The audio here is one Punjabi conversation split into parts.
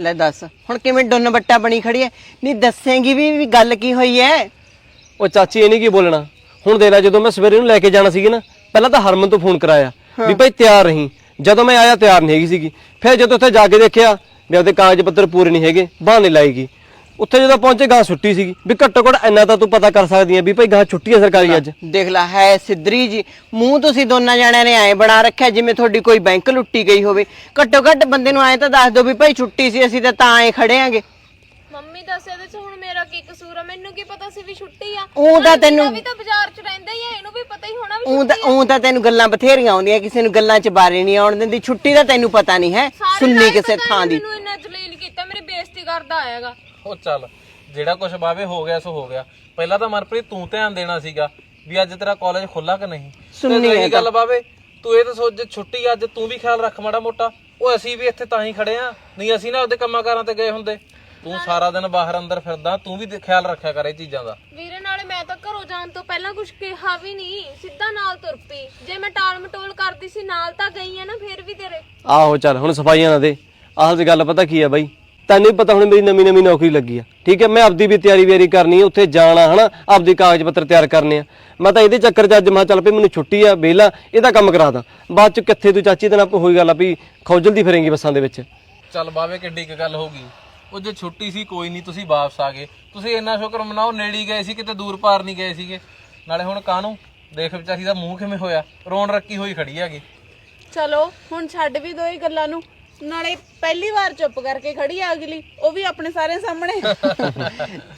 ਲੈ ਦੱਸ ਹੁਣ ਕਿਵੇਂ ਡੁੰਨ ਬੱਟਾ ਬਣੀ ਖੜੀ ਐ? ਨਹੀਂ ਦੱਸੇਂਗੀ ਵੀ ਵੀ ਗੱਲ ਕੀ ਹੋਈ ਐ? ਉਹ ਚਾਚੀ ਇਹਨੇ ਕੀ ਬੋਲਣਾ। ਹੁਣ ਦੇਖ ਲੈ ਜਦੋਂ ਮੈਂ ਸਵੇਰੇ ਨੂੰ ਲੈ ਕੇ ਜਾਣਾ ਸੀਗੀ ਨਾ ਪਹਿਲਾਂ ਤਾਂ ਹਰਮਨ ਤੋਂ ਫੋਨ ਕਰਾਇਆ ਵੀ ਭਾਈ ਤਿਆਰ ਰਹੀਂ। ਜਦੋਂ ਮੈਂ ਆਇਆ ਤਿਆਰ ਨਹੀਂ ਹੈਗੀ ਸੀਗੀ। ਫਿਰ ਜਦੋਂ ਉੱਥੇ ਜਾ ਕੇ ਦੇਖਿਆ ਵੀ ਉਹਦੇ ਕਾਗਜ਼ ਪੱਤਰ ਪੂਰੇ ਨਹੀਂ ਹੈਗੇ ਬਹਾਨੇ ਲਾਏਗੀ ਉੱਥੇ ਜਦੋਂ ਪਹੁੰਚੇ ਗਾਂ ਛੁੱਟੀ ਸੀਗੀ। ਵੀ ਘੱਟੋ ਘੱਟ ਇੰਨਾ ਤਾਂ ਤੂੰ ਪਤਾ ਕਰ ਸਕਦੀ ਆ ਵੀ ਭਾਈ ਗਾਂ ਛੁੱਟੀ ਹੈ ਸਰਕਾਰੀ ਅੱਜ ਦੇਖ ਲੈ ਹੈ ਸਿੱਧਰੀ ਜੀ ਮੂੰਹ ਤੁਸੀਂ ਦੋਨਾਂ ਜਣਿਆਂ ਨੇ ਐ ਬਣਾ ਰੱਖਿਆ ਜਿਵੇਂ ਤੁਹਾਡੀ ਕੋਈ ਬੈਂਕ ਲੁੱਟੀ ਗਈ ਹੋਵੇ। ਘੱਟੋ ਘੱਟ ਬੰਦੇ ਨੂੰ ਐ ਤਾਂ ਦੱਸ ਦਿਓ ਵੀ ਭਾਈ ਛੁੱਟੀ ਸੀ ਅਸੀਂ ਤਾਂ ਤਾਂ ਐ ਖੜੇ ਆਂਗੇ। ਮੰਮੀ ਦੱਸ ਇਹਦੇ ਚ ਹੁਣ ਮੇਰਾ ਕੀ ਕਸੂਰ ਆ? ਮੈਨੂੰ ਕੀ ਪਤਾ ਸੀ ਵੀ ਛੁੱਟੀ ਆ? ਊਂ ਤਾਂ ਤੈਨੂੰ- ਵੀ ਤਾਂ ਬਾਜ਼ਾਰ ਚ ਰਹਿੰਦਾ ਹੀ ਆ ਇਹਨੂੰ ਵੀ ਪਤਾ ਹੀ ਹੋਣਾ ਵੀ ਉਂ ਤਾਂ ਉਂ ਤਾਂ ਤੈਨੂੰ ਗੱਲਾਂ ਬਥੇਰੀਆਂ ਆਉਂਦੀਆਂ ਕਿਸੇ ਨੂੰ ਗੱਲਾਂ 'ਚ ਬਾਰੇ ਨਹੀਂ ਆਉਣ ਦਿੰਦੀ। ਛੁੱਟੀ ਦਾ ਤੈਨੂੰ ਪਤਾ ਨਹੀਂ ਹੈ ਸਾਰੇ ਸੁਣਨੀ ਕਿਸੇ ਪਤਾ ਥਾਂ ਦੀ। ਮੈਨੂੰ ਇੰਨਾ ਕਰਦਾ ਆਏਗਾ ਉਹ ਚੱਲ ਜਿਹੜਾ ਕੁਝ ਬਾਵੇ ਹੋ ਗਿਆ ਸੋ ਹੋ ਗਿਆ। ਪਹਿਲਾਂ ਤਾਂ ਮਨਪ੍ਰੀਤ ਤੂੰ ਧਿਆਨ ਦੇਣਾ ਸੀਗਾ ਵੀ ਅੱਜ ਤੇਰਾ ਕਾਲਜ ਖੁੱਲਾ ਕਿ ਨਹੀਂ? ਸੁਣਨੀ ਤੇ ਹੈ ਗੱਲ ਬਾਵੇ ਤੂੰ ਇਹ ਤਾਂ ਸੋਚ ਜੇ ਛੁੱਟੀ ਅੱਜ ਤੂੰ ਵੀ ਖਿਆਲ ਰੱਖ ਮਾੜਾ ਮੋਟਾ। ਉਹ ਅਸੀਂ ਵੀ ਇੱਥੇ ਤਾਂ ਹੀ ਖੜੇ ਆ ਨਹੀਂ ਅਸੀਂ ਨਾ ਉਹਦੇ ਕੰਮਾਂ ਕਾਰਾਂ ਤੇ ਗਏ ਹੁੰਦੇ। ਤੂੰ ਸਾਰਾ ਦਿਨ ਬਾਹਰ ਅੰਦਰ ਫਿਰਦਾ ਤੂੰ ਵੀ ਖਿਆਲ ਰੱਖਿਆ ਕਰ ਇਹ ਚੀਜ਼ਾਂ ਦਾ। ਵੀਰੇ ਨਾਲੇ ਮੈਂ ਤਾਂ ਘਰੋਂ ਜਾਣ ਤੋਂ ਪਹਿਲਾਂ ਕੁਝ ਕਿਹਾ ਵੀ ਨਹੀਂ ਸਿੱਧਾ ਨਾਲ ਤੁਰ ਪਈ। ਜੇ ਮੈਂ ਟਾਲ ਮਟੋਲ ਕਰਦੀ ਸੀ ਨਾਲ ਤਾਂ ਗਈ ਆ ਨਾ ਫੇਰ ਵੀ ਤੇਰੇ। ਆਹੋ ਚੱਲ ਹੁਣ ਸਫਾਈਆਂ ਨਾ ਦੇ। ਆਹ ਦੀ ਗੱਲ ਪਤਾ ਕੀ ਆ ਬਾਈ? ਤੈਨੂੰ ਵੀ ਪਤਾ ਹੁਣ ਮੇਰੀ ਨਵੀਂ ਨਵੀਂ ਨੌਕਰੀ ਲੱਗੀ ਆ। ਠੀਕ ਹੈ ਮੈਂ ਆਪਦੀ ਵੀ ਤਿਆਰੀ ਵਿਆਰੀ ਕਰਨੀ ਆ ਉੱਥੇ ਜਾਣਾ ਹਨਾ ਆਪਦੀ ਕਾਗਜ਼ ਪੱਤਰ ਤਿਆਰ ਕਰਨੇ ਆ। ਮੈਂ ਤਾਂ ਇਹਦੇ ਚੱਕਰ 'ਚ ਅੱਜ ਮੈਂ ਚੱਲ ਪਈ ਮੈਨੂੰ ਛੁੱਟੀ ਆ ਵਿਹਲਾ ਇਹਦਾ ਕੰਮ ਕਰਾ ਦਾਂ। ਬਾਅਦ 'ਚ ਕਿੱਥੇ ਤੂੰ ਚਾਚੀ ਦੇ ਨਾਲ ਹੋਈ ਗੱਲ ਆ ਵੀ ਖੌਜਲਦੀ ਫਿਰੇਂਗੀ ਬੱਸਾਂ ਦੇ ਵਿੱਚ। ਚੱਲ ਬਾਵੇ ਕਿੱਡੀ ਕੁ ਗੱਲ ਹੋਗੀ ਉਹ ਜੇ ਛੁੱਟੀ ਸੀ ਕੋਈ ਨਹੀਂ ਤੁਸੀਂ ਵਾਪਸ ਆ ਗਏ। ਤੁਸੀਂ ਇੰਨਾ ਸ਼ੁਕਰ ਮਨਾਓ ਨੇੜੇ ਹੀ ਗਏ ਸੀ ਕਿਤੇ ਦੂਰ ਪਾਰ ਨਹੀਂ ਗਏ ਸੀਗੇ। ਨਾਲੇ ਹੁਣ ਕਾਹਨੂੰ? ਦੇਖ ਵਿਚਾਰੀ ਦਾ ਮੂੰਹ ਕਿਵੇਂ ਹੋਇਆ? ਰੋਣ ਰੱਕੀ ਹੋਈ ਖੜੀ ਹੈਗੀ। ਚਲੋ ਹੁਣ ਛੱਡ ਵੀ ਦੋ ਹੀ ਗੱਲਾਂ ਨੂੰ। ਨਾਲੇ ਪਹਿਲੀ ਵਾਰ ਚੁੱਪ ਕਰਕੇ ਖੜੀ ਆ ਅਗਲੀ ਉਹ ਵੀ ਆਪਣੇ ਸਾਰਿਆਂ ਸਾਹਮਣੇ।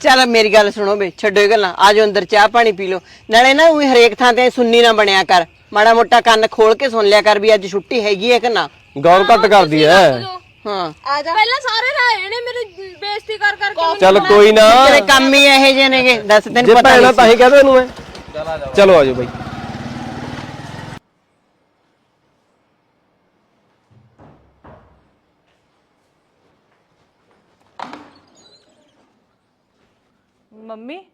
ਚੱਲ ਮੇਰੀ ਗੱਲ ਸੁਣੋ ਬੇ ਛੱਡੋ ਇਹ ਗੱਲਾਂ ਆਜੋ ਅੰਦਰ ਚਾਹ ਪਾਣੀ ਪੀ ਲਓ। ਨਾਲੇ ਨਾ ਉਹੀ ਹਰੇਕ ਥਾਂ ਤੇ ਸੁੰਨੀ ਨਾ ਬਣਿਆ ਕਰ। ਮਾੜਾ ਮੋਟਾ ਕੰਨ ਖੋਲ ਕੇ ਸੁਣ ਲਿਆ ਕਰ ਵੀ ਅੱਜ ਛੁੱਟੀ ਹੈਗੀ ਹੈ ਕਿ ਨਾ। ਗੌਰ ਘੱਟ ਕਰਦੀ ਐ ਹਾਂ। ਆ ਜਾ। ਪਹਿਲਾਂ ਸਾਰੇ ਰਾਏ ਨੇ ਮੇਰੀ ਬੇਇੱਜ਼ਤੀ ਕਰ ਕਰਕੇ ਚੱਲ ਕੋਈ ਨਾ। ਤੇਰੇ ਕੰਮ ਹੀ ਇਹੋ ਜਿਹੇ ਨੇਗੇ। ਦੱਸ ਤੈਨੂੰ ਜੇ ਪਤਾ ਭੈਣਾ ਨਹੀਂ ਤਾਂ ਹੀ ਕਹਦਾ ਇਹਨੂੰ ਮੈਂ। ਚਲੋ ਆਜੋ ਬਾਈ। ਮੰਮੀ?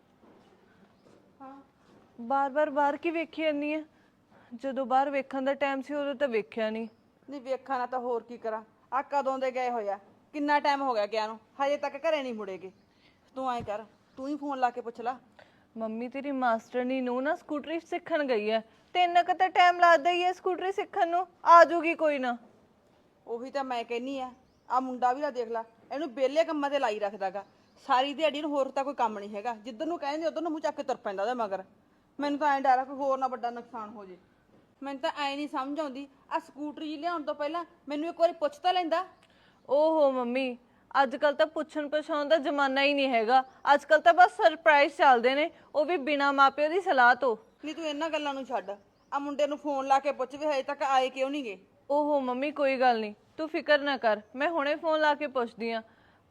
ਬਾਰ-ਬਾਰ ਬਾਹਰ ਕੀ ਵੇਖੀ ਜਾਂਦੀ ਆ? ਜਦੋਂ ਬਾਹਰ ਵੇਖਣ ਦਾ ਟਾਈਮ ਸੀ ਉਦੋਂ ਤਾਂ ਵੇਖਿਆ ਨਹੀਂ। ਨਹੀਂ ਵੇਖਾਂ ਨਾ ਤਾਂ ਹੋਰ ਕੀ ਕਰਾਂ। ਆ ਕਦੋਂ ਦੇ ਗਏ ਹੋਇਆ ਕਿੰਨਾ ਟਾਈਮ ਹੋ ਗਿਆ ਗਿਆ ਨੂੰ? ਹਜੇ ਤੱਕ ਘਰੇ ਨਹੀਂ ਮੁੜੇਗੇ। ਤੂੰ ਐਂ ਕਰ ਤੂੰ ਹੀ ਫੋਨ ਲਾ ਕੇ ਪੁੱਛ ਲੈ। ਮੰਮੀ ਤੇਰੀ ਮਾਸਟਰਨੀ ਨੂੰ ਨਾ ਸਕੂਟਰੀ ਸਿੱਖਣ ਗਈ ਹੈ ਤੇ ਇੰਨਾ ਕੁ ਤਾਂ ਟਾਈਮ ਲੱਗਦਾ ਹੀ ਹੈ ਸਕੂਟਰੀ ਸਿੱਖਣ ਨੂੰ। ਆ ਜਾਊਗੀ ਕੋਈ ਨਾ। ਉਹੀ ਤਾਂ ਮੈਂ ਕਹਿੰਨੀ ਆ। ਆ ਮੁੰਡਾ ਵੀ ਨਾ ਦੇਖ ਲੈ। ਇਹਨੂੰ ਬੇਲੇ ਕੰਮਾਂ ਤੇ ਲਾਈ ਰੱਖਦਾਗਾ। ਸਾਰੀ ਦਿਹਾੜੀ ਨੂੰ ਹੋਰ ਤਾਂ ਕੋਈ ਕੰਮ ਨਹੀਂ ਹੈਗਾ। ਜਿੱਧਰ ਨੂੰ ਕਹਿੰਦੇ ਉਧਰ ਨੂੰ ਮੂੰਹ ਚੱਕ ਕੇ ਤੁਰ ਪੈਂਦਾ ਉਹਦੇ ਮਗਰ। ਮੈਨੂੰ ਤਾਂ ਐਂ ਡਰ ਆ ਕੋਈ ਹੋਰ ਨਾ ਵੱਡਾ ਨੁਕਸਾਨ ਹੋ ਜੇ। ਮੈਨੂੰ ਤਾਂ ਐਂ ਨਹੀਂ ਸਮਝ ਆਉਂਦੀ। ਆ ਸਕੂਟਰੀ ਲਿਆਉਣ ਤੋਂ ਪਹਿਲਾਂ ਮੈਨੂੰ ਇੱਕ ਵਾਰੀ ਪੁੱਛ ਤਾਂ ਲੈਂਦਾ। ਓਹੋ ਮੰਮੀ ਅੱਜ ਕੱਲ ਤਾਂ ਪੁੱਛਣ ਪਛਾਣ ਦਾ ਜ਼ਮਾਨਾ ਹੀ ਨਹੀਂ ਹੈਗਾ। ਅੱਜ ਕੱਲ ਤਾਂ ਬਸ ਸਰਪ੍ਰਾਈਜ਼ ਚੱਲਦੇ ਨੇ। ਉਹ ਵੀ ਬਿਨਾ ਮਾਪਿਓ ਦੀ ਸਲਾਹ ਤੋਂ। ਨਹੀਂ ਤੂੰ ਇਹਨਾਂ ਗੱਲਾਂ ਨੂੰ ਛੱਡ। ਆ ਮੁੰਡੇ ਨੂੰ ਫੋਨ ਲਾ ਕੇ ਪੁੱਛ ਵੀ ਹਜੇ ਤੱਕ ਆਏ ਕਿਉਂ ਨਹੀਂ ਗਏ ਓਹੋ ਮੰਮੀ ਕੋਈ ਗੱਲ ਨਹੀਂ। ਤੂੰ ਫਿਕਰ ਨਾ ਕਰ। ਮੈਂ ਹੁਣੇ ਫੋਨ ਲਾ ਕੇ ਪੁੱਛਦੀ ਆ।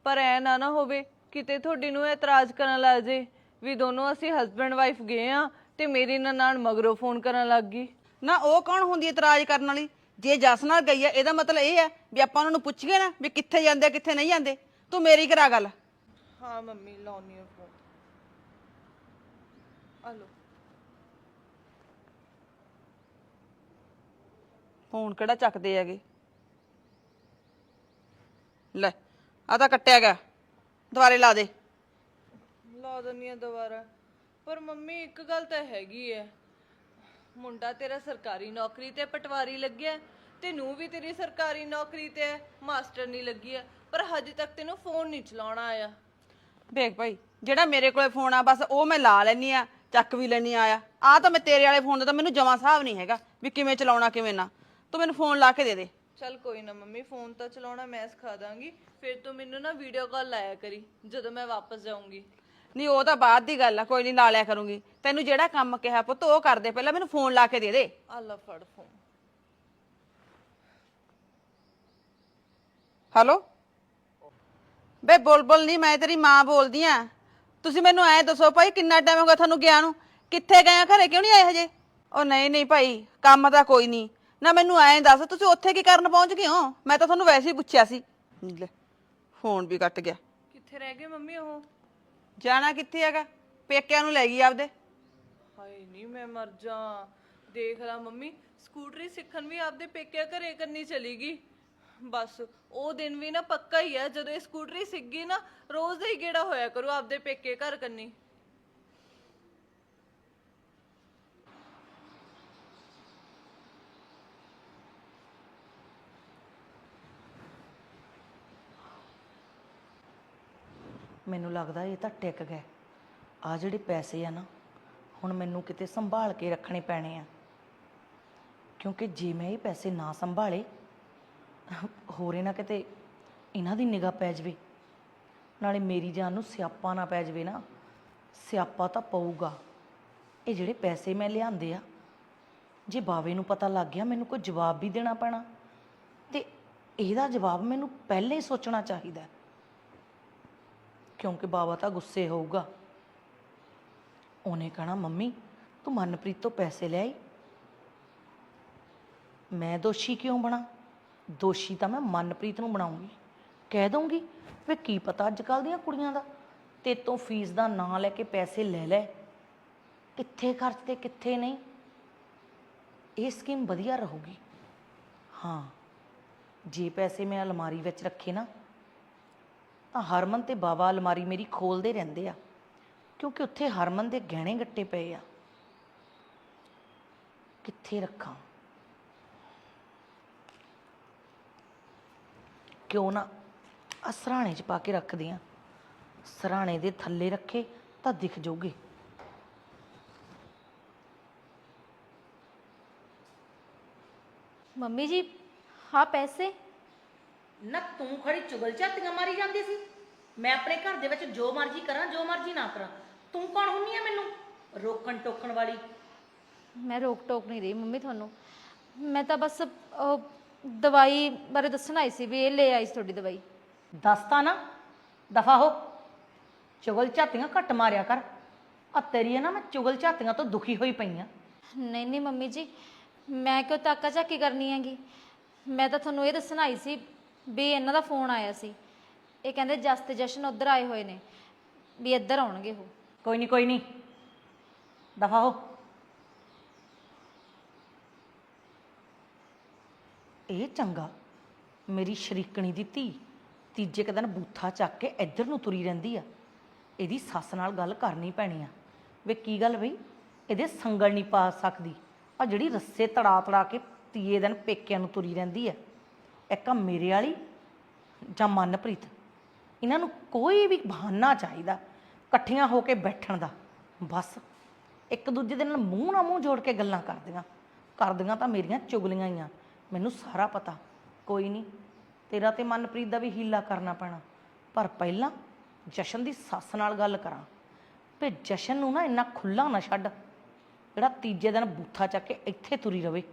ਪਰ ਐ ਨਾ ਨਾ ਹੋਵੇ ਕਿਤੇ ਤੁਹਾਡੀ ਨੂੰ ਇਤਰਾਜ਼ ਕਰਨ ਲੱਗ ਜੇ ਵੀ ਦੋਨੋਂ ਅਸੀਂ ਹਸਬੰਡ ਵਾਈਫ ਗਏ ਆ ਤੇ ਮੇਰੀ ਨਨਾਣ ਮਗਰੋਂ ਫੋਨ ਕਰਨ ਲੱਗ ਗਈ। ਨਾ ਉਹ ਕੌਣ ਹੁੰਦੀ ਹੈ ਇਤਰਾਜ਼ ਕਰਨ ਵਾਲੀ? ਜੇ ਜਸ ਨਾਲ ਗਈ ਹੈ ਇਹਦਾ ਮਤਲਬ ਇਹ ਹੈ ਵੀ ਆਪਾਂ ਉਹਨਾਂ ਨੂੰ ਪੁੱਛੀਏ ਨਾ ਵੀ ਕਿੱਥੇ ਜਾਂਦੇ ਆ, ਕਿੱਥੇ ਨਹੀਂ ਜਾਂਦੇ। ਤੂੰ ਮੇਰੀ ਕਰਾ ਗੱਲ। ਹਾਂ ਮੰਮੀ ਲਾਉਣੀ ਆ ਫੋਨ ਹਲੋ ਫੋਨ ਕਿਹੜਾ ਚੱਕਦੇ ਹੈਗੇ? ਲੈ ਆ ਤਾਂ ਕੱਟਿਆ ਗਿਆ। ਦੁਬਾਰੇ ਲਾ ਦੇ। ਲਾ ਦਿੰਨੀ ਆ ਦੁਬਾਰਾ। ਪਰ ਮੰਮੀ ਇੱਕ ਗੱਲ ਤਾਂ ਹੈਗੀ ਐ। ਮੁੰਡਾ ਤੇਰਾ ਸਰਕਾਰੀ ਨੌਕਰੀ ਤੇ ਪਟਵਾਰੀ ਲੱਗਿਆ ਤੇ ਨੂੰ ਵੀ ਤੇਰੀ ਸਰਕਾਰੀ ਨੌਕਰੀ ਤੇ ਮਾਸਟਰ ਨਹੀਂ ਲੱਗੀ ਐ। ਪਰ ਹਜੇ ਤੱਕ ਤੈਨੂੰ ਫੋਨ ਨਹੀਂ ਚਲਾਉਣਾ ਆਇਆ। ਦੇਖ ਭਾਈ ਜਿਹੜਾ ਮੇਰੇ ਕੋਲੇ ਫੋਨ ਆ ਬਸ ਉਹ ਮੈਂ ਲਾ ਲੈਣੀ ਆ ਚੱਕ ਵੀ ਲੈਣੀ ਆਇਆ ਆ ਤਾਂ ਮੈਂ ਤੇਰੇ ਵਾਲੇ ਫੋਨ ਦਾ ਤਾਂ ਮੈਨੂੰ ਜਮਾ ਹਿਸਾਬ ਨਹੀਂ ਹੈਗਾ ਵੀ ਕਿਵੇਂ ਚਲਾਉਣਾ ਕਿਵੇਂ ਨਾ। ਤੂੰ ਮੈਨੂੰ ਫੋਨ ਲਾ ਕੇ ਦੇ ਦੇ। ਚੱਲ ਕੋਈ ਨਾ ਮੰਮੀ ਫੋਨ ਤਾਂ ਚਲਾਉਣਾ ਮੈਂ ਸਿਖਾ ਦਾਂਗੀ। ਫਿਰ ਤੂੰ ਮੈਨੂੰ ਨਾ ਵੀਡੀਓ ਕਾਲ ਲਾਇਆ ਕਰੀ ਜਦੋਂ ਮੈਂ ਵਾਪਸ ਜਾਊਂਗੀ। ਨਹੀਂ ਉਹ ਤਾਂ ਬਾਅਦ ਦੀ ਗੱਲ ਆ ਕੋਈ ਨਹੀਂ ਲਾ ਲਿਆ ਕਰੂੰਗੀ। ਤੈਨੂੰ ਜਿਹੜਾ ਕੰਮ ਕਿਹਾ ਪੁੱਤ ਉਹ ਕਰ ਦੇ ਪਹਿਲਾਂ ਮੈਨੂੰ ਫੋਨ ਲਾ ਕੇ ਦੇ ਦੇ। ਆ ਲੈ ਫੜ ਫੋਨ ਹੈਲੋ ਬੇ ਬੁਲਬੁਲ ਨਹੀਂ ਮੈਂ ਤੇਰੀ ਮਾਂ ਬੋਲਦੀ ਆ। ਤੁਸੀਂ ਮੈਨੂੰ ਐ ਦੱਸੋ ਭਾਈ ਕਿੰਨਾ ਟਾਈਮ ਹੋ ਗਿਆ ਤੁਹਾਨੂੰ ਗਿਆ ਨੂੰ? ਕਿੱਥੇ ਗਏ ਆ? ਘਰੇ ਕਿਉਂ ਨਹੀਂ ਆਏ ਹਜੇ? ਉਹ ਨਹੀਂ ਨਹੀਂ ਭਾਈ ਕੰਮ ਤਾਂ ਕੋਈ ਨਹੀਂ ਨਾ ਮੈਨੂੰ ਐਂ ਦੱਸ ਤੁਸੀਂ ਉੱਥੇ ਕੀ ਕਰਨ ਪਹੁੰਚ ਗਏ ਹੋ? ਮੈਂ ਤਾਂ ਤੁਹਾਨੂੰ ਵੈਸੇ ਹੀ ਪੁੱਛਿਆ ਸੀ। ਲੈ ਫੋਨ ਵੀ ਕੱਟ ਗਿਆ। ਕਿੱਥੇ ਰਹਿ ਗਏ ਮੰਮੀ ਉਹ? ਜਾਣਾ ਕਿੱਥੇ ਹੈਗਾ? ਪੇਕਿਆਂ ਨੂੰ ਲੈ ਗਈ ਆਪਦੇ। ਹਾਏ ਨਹੀਂ ਮੈਂ ਮਰ ਜਾ। ਦੇਖ ਲਾ ਮੰਮੀ ਸਕੂਟਰੀ ਸਿੱਖਣ ਵੀ ਆਪਦੇ ਪੇਕਿਆਂ ਘਰੇ ਕਰਨੀ ਚਲੀ ਗਈ। ਬਸ ਉਹ ਦਿਨ ਵੀ ਨਾ ਪੱਕਾ ਹੀ ਆ ਜਦੋਂ ਇਹ ਸਕੂਟਰੀ ਸਿੱਗੀ ਨਾ ਰੋਜ਼ ਦਾ ਹੀ ਗੇੜਾ ਹੋਇਆ ਕਰੂ ਆਪਦੇ ਪੇਕੇ ਘਰ ਕੰਨੀ। ਮੈਨੂੰ ਲੱਗਦਾ ਇਹ ਤਾਂ ਟਿਕ ਗਏ ਆ ਜਿਹੜੇ ਪੈਸੇ ਆ ਨਾ, ਹੁਣ ਮੈਨੂੰ ਕਿਤੇ ਸੰਭਾਲ ਕੇ ਰੱਖਣੇ ਪੈਣੇ ਆ। ਕਿਉਂਕਿ ਜੇ ਮੈਂ ਇਹ ਪੈਸੇ ਨਾ ਸੰਭਾਲੇ, ਹੋਰੇ ਨਾ ਕਿਤੇ ਇਹਨਾਂ ਦੀ ਨਿਗਾਹ ਪੈ ਜਾਵੇ। ਨਾਲੇ ਮੇਰੀ ਜਾਨ ਨੂੰ ਸਿਆਪਾ ਨਾ ਪੈ ਜਾਵੇ ਨਾ, ਸਿਆਪਾ ਤਾਂ ਪਊਗਾ। ਇਹ ਜਿਹੜੇ ਪੈਸੇ ਮੈਂ ਲਿਆਂਦੇ ਆ, ਜੇ ਬਾਵੇ ਨੂੰ ਪਤਾ ਲੱਗ ਗਿਆ, ਮੈਨੂੰ ਕੋਈ ਜਵਾਬ ਵੀ ਦੇਣਾ ਪੈਣਾ। ਤੇ ਇਹਦਾ ਜਵਾਬ ਮੈਨੂੰ ਪਹਿਲੇ ਹੀ ਸੋਚਣਾ ਚਾਹੀਦਾ। ਕਿਉਂਕਿ ਬਾਬਾ ਤਾਂ ਗੁੱਸੇ ਹੋਊਗਾ। ਉਹਨੇ ਕਹਣਾ, ਮੰਮੀ, ਤੂੰ ਮਨਪ੍ਰੀਤ ਤੋਂ ਪੈਸੇ ਲੈ ਆਈ। ਮੈਂ ਦੋਸ਼ੀ ਕਿਉਂ ਬਣਾ? ਦੋਸ਼ੀ ਤਾਂ ਮੈਂ ਮਨਪ੍ਰੀਤ ਨੂੰ ਬਣਾਉਂਗੀ। ਕਹਿ ਦਊਂਗੀ ਵੀ ਕੀ ਪਤਾ ਅੱਜ ਕੱਲ ਦੀਆਂ ਕੁੜੀਆਂ ਦਾ? ਤੇ ਤੋਂ ਫੀਸ ਦਾ ਨਾਂ ਲੈ ਕੇ ਪੈਸੇ ਲੈ ਲੈ। ਕਿੱਥੇ ਖਰਚ ਤੇ ਕਿੱਥੇ ਨਹੀਂ? ਇਹ ਸਕੀਮ ਵਧੀਆ ਰਹੂਗੀ। ਹਾਂ, ਜੇ ਪੈਸੇ ਮੈਂ ਅਲਮਾਰੀ ਵਿੱਚ ਰੱਖੇ ਨਾ ਤਾਂ ਹਰਮਨ ਤੇ ਬਾਬਾ ਅਲਮਾਰੀ ਮੇਰੀ ਖੋਲਦੇ ਰਹਿੰਦੇ ਆ, ਕਿਉਂਕਿ ਉੱਥੇ ਹਰਮਨ ਦੇ ਗਹਿਣੇ ਗੱਟੇ ਪਏ ਆ। ਕਿੱਥੇ ਰੱਖਾਂ? ਕਿਉਂ ਨਾ ਆਹ ਸਰਾਣੇ 'ਚ ਪਾ ਕੇ ਰੱਖਦੀ ਆ ਸਰਾਣੇ ਦੇ ਥੱਲੇ ਰੱਖੇ ਤਾਂ ਦਿਖ ਜਾਊਗੇ ਮੰਮੀ ਜੀ ਹਾਂ ਪੈਸੇ? ਨਾ ਤੂੰ ਖੜੀ ਚੁਗਲ ਝਾਤੀਆਂ ਮਾਰੀ ਜਾਂਦੀ ਸੀ। ਮੈਂ ਆਪਣੇ ਘਰ ਦੇ ਵਿੱਚ ਜੋ ਮਰਜ਼ੀ ਕਰਾਂ ਜੋ ਮਰਜ਼ੀ ਨਾ ਕਰਾਂ। ਤੂੰ ਕੌਣ ਹੁੰਨੀ ਆ ਮੈਨੂੰ? ਰੋਕਣ ਟੋਕਣ ਵਾਲੀ। ਮੈਂ ਰੋਕ ਟੋਕ ਨਹੀਂ ਰਹੀ ਮੰਮੀ ਤੁਹਾਨੂੰ। ਮੈਂ ਤਾਂ ਬਸ ਉਹ ਦਵਾਈ ਬਾਰੇ ਦੱਸਣ ਆਈ ਸੀ ਵੀ ਇਹ ਲੈ ਆਈ ਸੀ ਤੁਹਾਡੀ ਦਵਾਈ। ਦੱਸਤਾ ਨਾ। ਦਫਾ ਹੋ। ਚੁਗਲ ਝਾਤੀਆਂ ਘੱਟ ਮਾਰਿਆ ਕਰ। ਆ ਤੇਰੀ ਨਾ ਮੈਂ ਚੁਗਲ ਝਾਤੀਆਂ ਤੋਂ ਦੁਖੀ ਹੋਈ ਪਈ ਆ। ਨਹੀਂ ਨਹੀਂ ਮੰਮੀ ਜੀ ਮੈਂ ਕਿਉਂ ਤਾਕਾ ਝਾਕੀ ਕਰਨੀ ਹੈਗੀ? ਮੈਂ ਤਾਂ ਤੁਹਾਨੂੰ ਇਹ ਦੱਸਣ ਆਈ ਸੀ ਵੀ ਇਹਨਾਂ ਦਾ ਫੋਨ ਆਇਆ ਸੀ। ਇਹ ਕਹਿੰਦੇ ਜਸ ਤੇ ਜਸ਼ਨ ਉੱਧਰ ਆਏ ਹੋਏ ਨੇ, ਵੀ ਇੱਧਰ ਆਉਣਗੇ ਉਹ। ਕੋਈ ਨਹੀਂ ਕੋਈ ਨਹੀਂ ਦਫਾ ਹੋ। ਇਹ ਚੰਗਾ, ਮੇਰੀ ਸ਼ਰੀਕਣੀ ਦੀ ਧੀ, ਤੀਜੇ ਕੁ ਦਿਨ ਬੂਥਾ ਚੱਕ ਕੇ ਇੱਧਰ ਨੂੰ ਤੁਰੀ ਰਹਿੰਦੀ ਆ। ਇਹਦੀ ਸੱਸ ਨਾਲ ਗੱਲ ਕਰਨੀ ਪੈਣੀ ਆ। ਵੇ ਕੀ ਗੱਲ ਬਈ? ਇਹਦੇ ਸੰਗਲ ਨਹੀਂ ਪਾ ਸਕਦੀ। ਆ ਜਿਹੜੀ ਰੱਸੇ ਤੜਾ ਤੜਾ ਕੇ ਤੀਏ ਦਿਨ ਪੇਕਿਆਂ ਨੂੰ ਤੁਰੀ ਰਹਿੰਦੀ ਆ। ਇੱਕ ਆ ਮੇਰੇ ਵਾਲੀ ਜਾਂ ਮਨਪ੍ਰੀਤ। ਇਹਨਾਂ ਨੂੰ ਕੋਈ ਵੀ ਬਹਾਨਾ ਚਾਹੀਦਾ ਇਕੱਠੀਆਂ ਹੋ ਕੇ ਬੈਠਣ ਦਾ। ਬਸ ਇੱਕ ਦੂਜੇ ਦੇ ਨਾਲ ਮੂੰਹ ਨਾਲ ਮੂੰਹ ਜੋੜ ਕੇ ਗੱਲਾਂ ਕਰਦੀਆਂ। ਕਰਦੀਆਂ ਤਾਂ ਮੇਰੀਆਂ ਚੁਗਲੀਆਂ ਹੀ ਆ। ਮੈਨੂੰ ਸਾਰਾ ਪਤਾ। ਕੋਈ ਨਹੀਂ, ਤੇਰਾ ਤੇ ਮਨਪ੍ਰੀਤ ਦਾ ਵੀ ਹੀਲਾ ਕਰਨਾ ਪੈਣਾ। ਪਰ ਪਹਿਲਾਂ ਜਸ਼ਨ ਦੀ ਸੱਸ ਨਾਲ ਗੱਲ ਕਰਾਂ। ਵੀ ਜਸ਼ਨ ਨੂੰ ਨਾ ਇੰਨਾ ਖੁੱਲਾ ਨਾ ਛੱਡ। ਜਿਹੜਾ ਤੀਜੇ ਦਿਨ ਬੂਥਾ ਚੱਕ ਕੇ ਇੱਥੇ ਤੁਰੀ ਰਵੇ।